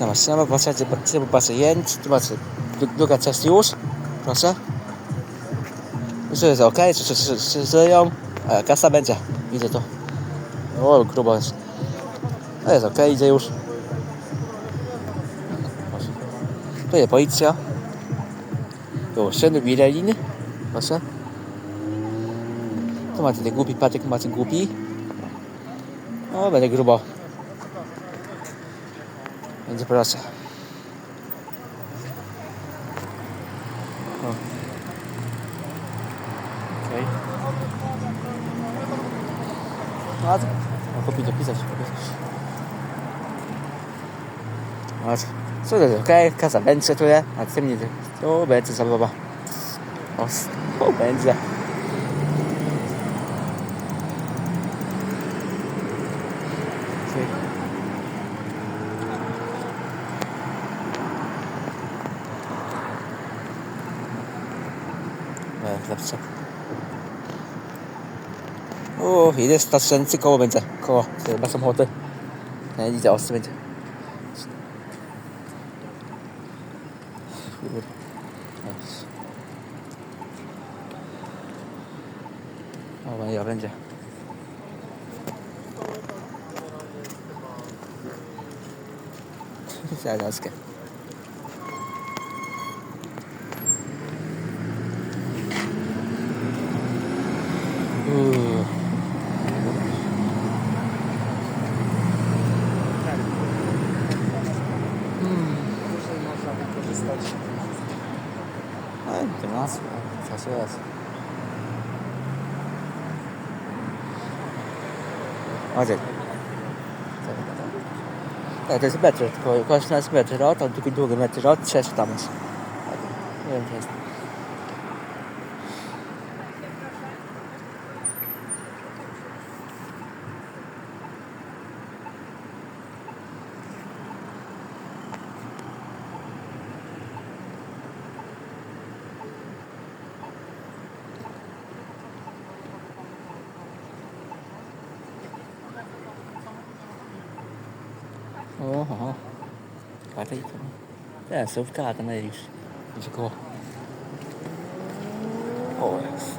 Siema, siema, patrzcie, patrzcie, patrzcie, jęc, tu macie, dru- druga część już, proszę. Już jest ok, czy, czy, czy, czy żyją? E, kasa będzie, widzę to. O, grubo jest. To jest ok, idzie już. Proszę. Tu jest policja. Tu szyny, bireliny, proszę. Tu macie ten głupi patyk, macie głupi. O, będzie grubo. Będzie proszę. O. Okej. No, a? A kupić dopisać. No, co? to jest? Okej, kasa będzie tu, a tym nie Tu będzie zabawa. O będzie. klapsa. O, ide stačenci kovo menze, kovo, treba sam hotel. Ne, ide osta menze. Ovo je Ja, Sjajno, skaj. inte massor. Fascinerande. Okej. Ja, det är bättre. Konstnärsbättre rat och du kan duga bättre rat. Ses tillsammans. Okej. Det. Ого. Катайка. Це совка, та найріш. Ось.